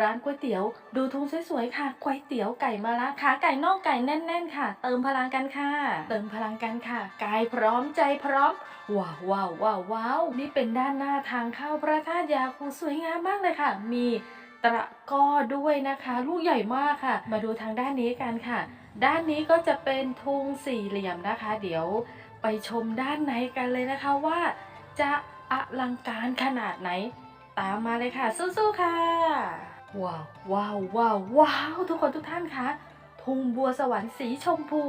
ร้านก๋วยเตี๋ยว ดูทงสวยๆค่ะก๋วยเตี๋ยวไก่มะระขาไก่น่องไก่แน่น ๆ ค่ะ เติมพลังกันค่ะ เติมพลังกันค่ะ กายพร้อมใจพร้อม ว้าวว้าวว้าวว้าวนี่เป็นด้านหน้าทางเข้าพระธาตุยาคูสวยงามมากเลยค่ะ มีตะก้อด้วยนะคะ ลูกใหญ่มากค่ะ มาดูทางด้านนี้กันค่ะ ด้านนี้ก็จะเป็นทงสี่เหลี่ยมนะคะ เดี๋ยวไปชมด้านในกันเลยนะคะว่า จะอลังการขนาดไหน ตามมาเลยค่ะ สู้ๆค่ะ ว้าวว้าวว้าวว้าวทุกคนทุกท่านคะทุ่งบัวสวรรค์สีชมพู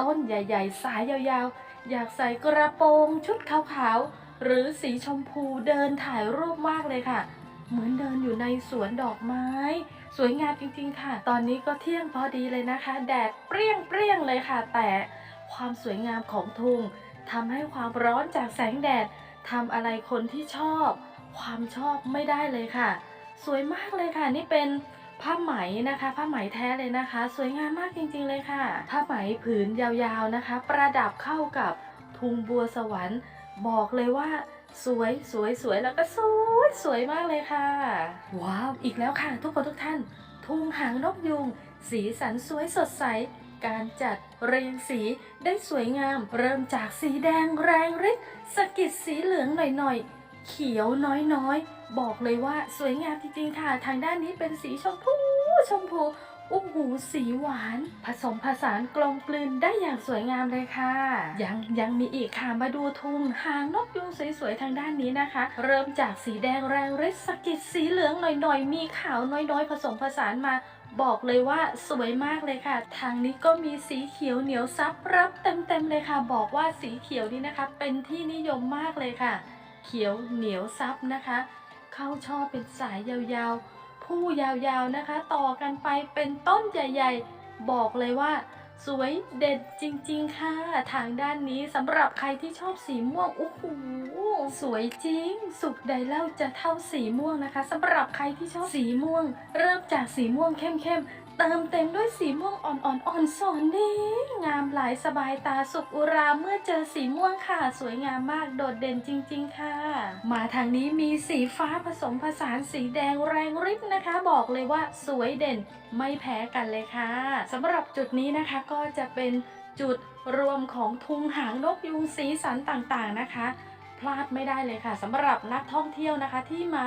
ต้นใหญ่ ๆ สายยาวๆ อยากใส่กระโปรงชุดขาวๆ หรือสีชมพูเดินถ่ายรูปมากเลยค่ะ เหมือนเดินอยู่ในสวนดอกไม้ สวยงามจริงๆค่ะ ตอนนี้ก็เที่ยงพอดีเลยนะคะ แดดเปรี้ยงเปรี้ยงๆเลยค่ะ แต่ความสวยงามของทุ่งทำให้ความร้อนจากแสงแดดทำอะไรคนที่ชอบ ความชอบไม่ได้เลยค่ะ สวยมากเลยค่ะ นี่เป็นผ้าไหมนะคะผ้าไหมแท้เลยนะคะ สวยงามมากจริงๆเลยค่ะผ้าไหมผืนยาวๆนะคะ ประดับเข้ากับทุงบัวสวรรค์ บอกเลยว่า สวยสวยสวยแล้วก็สวยสวยมากเลยค่ะ ว้าวอีกแล้วค่ะ ทุกคนทุกท่าน ทุงหางนกยุง สีสันสวยสดใส การจัดเรียงสีได้สวยงาม เริ่มจากสีแดงแรงฤทธิ์สกิดสีเหลืองหน่อยๆเขียวน้อยๆ บอกเลยว่าสวยงามจริงๆค่ะ ทางด้านนี้เป็นสีชมพูชมพูอุ้มหูสีหวาน ผสมผสานกลมกลืนได้อย่างสวยงามเลยค่ะ ยังยังมีอีกค่ะมาดูทุงหางนกยุงสวยๆทางด้านนี้นะคะ เริ่มจากสีแดงแรงฤทธิ์สกิดสีเหลืองหน่อยๆ มีขาวน้อยๆ ผสมผสานมาบอกเลยว่าสวยมากเลยค่ะ ทางนี้ก็มีสีเขียวเหนียวซับรับเต็มๆเลยค่ะ บอกว่าสีเขียวนี้นะคะ เป็นที่นิยมมากเลยค่ะ เขียวเหนียวซับนะคะ เข้าช่อเป็นสายยาวๆ ผู้ยาวๆนะคะ ต่อกันไปเป็นต้นใหญ่ๆ บอกเลยว่า สวยเด็ดจริงๆค่ะ ทางด้านนี้สำหรับใครที่ชอบสีม่วงโอ้โหสวยจริง สุขใดเล่าจะเท่าสีม่วงนะคะสำหรับใครที่ชอบสีม่วง เริ่มจากสีม่วงเข้มๆ เติมเต็มด้วยสีม่วงอ่อนๆอ่อนสอนด้งามหลายสบายตาสุขอุราเมื่อเจอสีม่วงค่ะ สวยงามมากโดดเด่นจริง ๆ ค่ะ มาทางนี้มีสีฟ้าผสมผสานสีแดงแรงฤทธิ์นะคะ บอกเลยว่าสวยเด่นไม่แพ้กันเลยค่ะสำหรับจุดนี้นะคะก็จะเป็นจุดรวมของทุงหางนกยุงสีสันต่างๆนะคะ พลาดไม่ได้เลยค่ะสำหรับนักท่องเที่ยวนะคะที่มา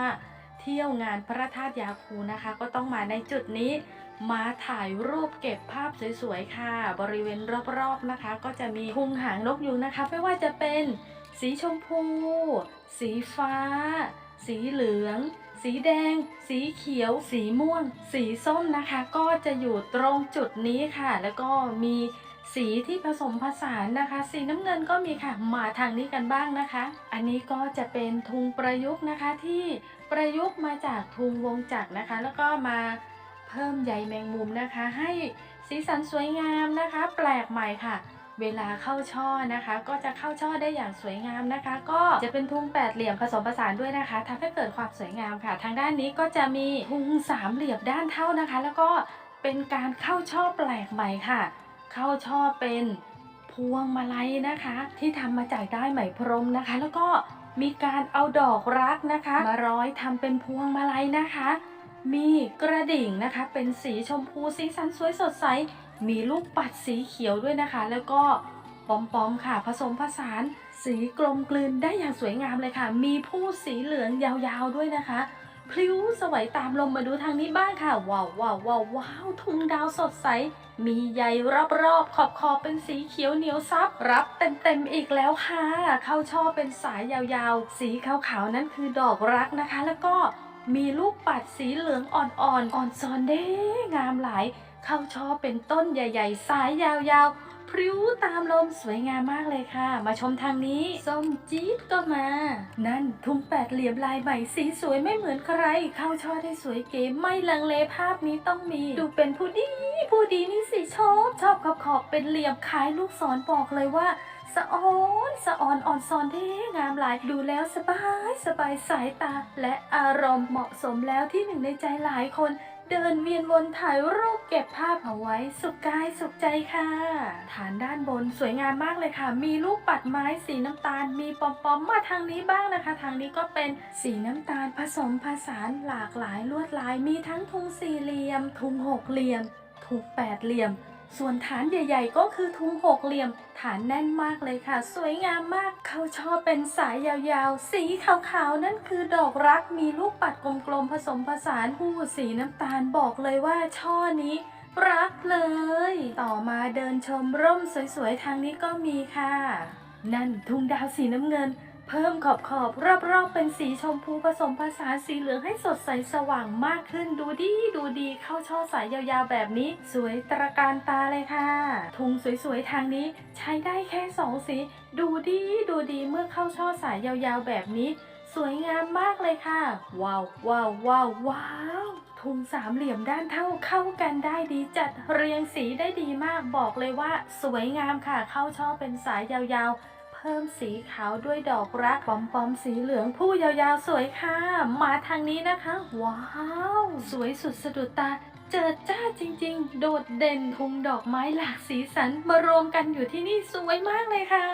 เที่ยวงานพระธาตุยาคูนะคะ ก็ต้องมาในจุดนี้ มาถ่ายรูปเก็บภาพสวยๆค่ะ บริเวณรอบๆนะคะ ก็จะมีพุงหางนกยูงนะคะ ไม่ว่าจะเป็นสีชมพู สีฟ้า สีเหลือง สีแดง สีเขียว สีม่วง สีส้มนะคะ ก็จะอยู่ตรงจุดนี้ค่ะ แล้วก็มีสีที่ผสมผสานนะคะ สีน้ำเงินก็มีค่ะ มาทางนี้กันบ้างนะคะ อันนี้ก็จะเป็นทุงประยุกต์นะคะที่ประยุกต์มาจากทุงวงจักรนะคะ แล้วก็มา เพิ่มใยแมงมุมนะคะ ให้สีสันสวยงามนะคะ แปลกใหม่ค่ะ เวลาเข้าช่อนะคะ ก็จะเข้าช่อได้อย่างสวยงามนะคะ ก็จะเป็นทุงแปดเหลี่ยมผสมผสานด้วยนะคะทำให้เกิดความสวยงามค่ะ ทางด้านนี้ก็จะมีทุงสามเหลี่ยมด้านเท่านะคะ แล้วก็เป็นการเข้าช่อแปลกใหม่ค่ะ เข้าช่อเป็นพวงมาลัยนะคะ ที่ทำมาจากได้ไหมพรมนะคะ แล้วก็มีการเอาดอกรักนะคะ มาร้อยทำเป็นพวงมาลัยนะคะ มีกระดิ่งนะคะ เป็นสีชมพูสีสันสวยสดใส มีลูกปัดสีเขียวด้วยนะคะ แล้วก็ปอมๆค่ะ ผสมผสานสีกลมกลืนได้อย่างสวยงามเลยค่ะ มีผู้สีเหลืองยาวๆด้วยนะคะ พลิ้วสวยตามลมมาดูทางนี้บ้างค่ะ ว้าวว้าวว้าวว้าวทุ่งดาวสดใส มีใยรอบๆ ขอบขอบเป็นสีเขียวเหนียวซับ รับเต็มๆอีกแล้วค่ะ เข้าช่อเป็นสายยาวๆ สีขาวๆ นั้นคือดอกรักนะคะ แล้วก็ มีลูกปัดสีเหลืองอ่อนๆ อ่อนซอนเด้งามหลาย เข้าช่อเป็นต้นใหญ่ๆ สายยาวๆ พริ้วตามลมสวยงามมากเลยค่ะ มาชมทางนี้ ส้มจี๊ดก็มา นั่นทุ่งแปดเหลี่ยมลายใหม่สีสวยไม่เหมือนใคร เข้าช่อได้สวยเก๋ไม่ลังเลภาพนี้ต้องมี ดูเป็นผู้ดี ผู้ดีนี่สิชอบชอบขอบขอบเป็นเหลี่ยมคล้ายลูกศรบอกเลยว่าสะออนสะออนอ่อนซอนเท่งามหลายดูแล้วสบายสบายสายตา และอารมณ์เหมาะสมแล้วที่หนึ่งในใจหลายคนเดินเวียนวนถ่ายรูปเก็บภาพเอาไว้สุขกายสุขใจค่ะ ฐานด้านบนสวยงามมากเลยค่ะ มีลูกปัดไม้สีน้ำตาล มีปอมๆมาทางนี้บ้างนะคะ ทางนี้ก็เป็นสีน้ำตาลผสมผสานหลากหลายลวดลาย มีทั้งทุงสี่เหลี่ยม ทุงหกเหลี่ยม ทุงแปดเหลี่ยม ส่วนฐานใหญ่ ๆ ก็คือทุงหกเหลี่ยม ฐานแน่นมากเลยค่ะ สวยงามมาก เขาชอบเป็นสายยาวๆ สีขาวๆ นั่นคือดอกรัก มีลูกปัดกลมๆ ผสมผสานหูสีน้ำตาลบอกเลยว่าช่อนี้รักเลย ต่อมาเดินชมร่มสวยๆ ทางนี้ก็มีค่ะ นั่นทุ่งดาวสีน้ำเงิน เพิ่มขอบขอบรอบๆเป็นสีชมพูผสมผสานสีเหลืองให้สดใสสว่างมากขึ้นดูดีดูดีเข้าช่อสายยาวๆแบบนี้ สวยตระการตาเลยค่ะทุงสวยๆทางนี้ใช้ได้แค่สองสี ดูดีดูดีเมื่อเข้าช่อสายยาวๆแบบนี้ สวยงามมากเลยค่ะ ว้าวว้าวว้าวว้าวทุงสามเหลี่ยมด้านเท่าเข้ากันได้ดีจัดเรียงสีได้ดีมากบอกเลยว่า สวยงามค่ะเข้าช่อเป็นสายยาวๆ เพิ่มสีขาวด้วยดอกรักปอมปอมๆสีเหลืองผู้ยาวๆสวยค่ะ มาทางนี้นะคะ ว้าว สวยสุดสะดุดตาเจิดจ้าจริงๆ โดดเด่นทุงดอกไม้หลากสีสันมารวมกันอยู่ที่นี่สวยมากเลยค่ะ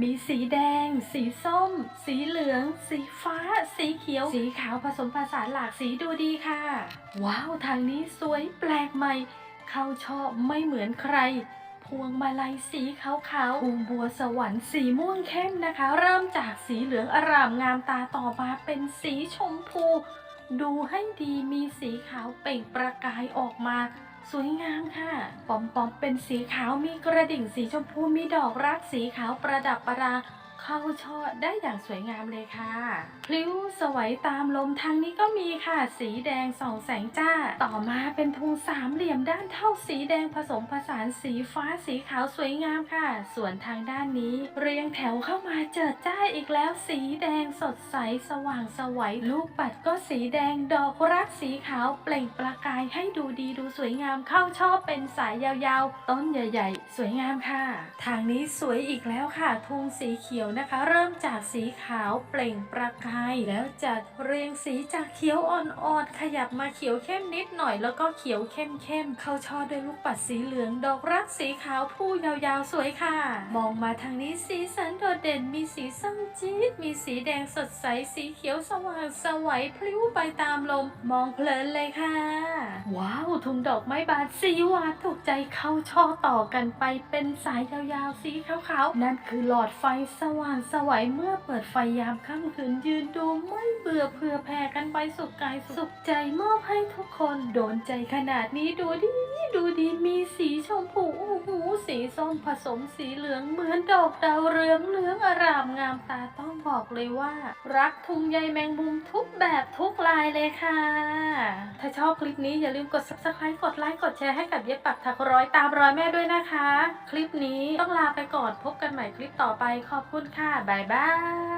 มีสีแดง สีส้ม สีเหลือง สีฟ้า สีเขียว สีขาวผสมผสานหลากสีดูดีค่ะ ว้าว ทางนี้สวยแปลกใหม่ เข้าชอบไม่เหมือนใคร พวงมาลัยสีขาวๆพวงบัวสวรรค์สีม่วงเข้มนะคะ เริ่มจากสีเหลืองอร่ามงามตาต่อมาเป็นสีชมพู ดูให้ดีมีสีขาวเปล่งประกายออกมาสวยงามค่ะ ปอมปอมๆเป็นสีขาวมีกระดิ่งสีชมพูมีดอกรักสีขาวประดับประดา เข้าช่อได้อย่างสวยงามเลยค่ะ พลิ้วสวยตามลมทางนี้ก็มีค่ะ สีแดงส่องแสงจ้า ต่อมาเป็นธงสามเหลี่ยมด้านเท่าสีแดงผสมผสานสีฟ้าสีขาวสวยงามค่ะ ส่วนทางด้านนี้ เรียงแถวเข้ามาเจิดจ้าอีกแล้ว สีแดงสดใสสว่างสวยลูกปัดก็สีแดงดอกรักสีขาวเปล่งประกายให้ดูดีดูสวยงามเข้าชอบเป็นสายยาวๆ ต้นใหญ่ๆ สวยงามค่ะ ทางนี้สวยอีกแล้วค่ะธงสีเขียวนะคะ เริ่มจากสีขาวเปล่งประกาย แล้วจัดเรียงสีจากเขียวอ่อนๆขยับมาเขียวเข้มนิดหน่อยแล้วก็เขียวเข้มๆเข้าช่อด้วยลูกปัดสีเหลืองดอกรักสีขาวผู้ยาวๆสวยค่ะ มองมาทางนี้สีสันโดดเด่นมีสีส้มจี๊ดมีสีแดงสดใสสีเขียวสว่างสวัยพลิ้วไปตามลม มองเพลินเลยค่ะ ว้าวทุงดอกไม้บานสีหวานถูกใจเข้าช่อต่อกันไปเป็นสายยาวๆสีขาวๆ นั่นคือหลอดไฟสว่างสวัยเมื่อเปิดไฟยามค่ำคืนยืนดูไม่เบื่อเผื่อแผ่กันไปสุขกายสุขใจมอบให้ทุกคนโดนใจขนาดนี้ดูดีดูดีมีสีชมพูโอ้โหสีส้มผสมสีเหลืองเหมือนดอกดาวเรืองเหลืองอร่ามงามตาต้องบอกเลยว่า รักทุงใยแมงมุมทุกแบบทุกลายเลยค่ะ ถ้าชอบคลิปนี้อย่าลืมกด subscribe กดไลค์กดแชร์ให้กับเย็บปักถักร้อยตามรอยแม่ด้วยนะคะคลิปนี้ต้องลาไปก่อนพบกันใหม่คลิปต่อไปขอบคุณค่ะ บ๊ายบาย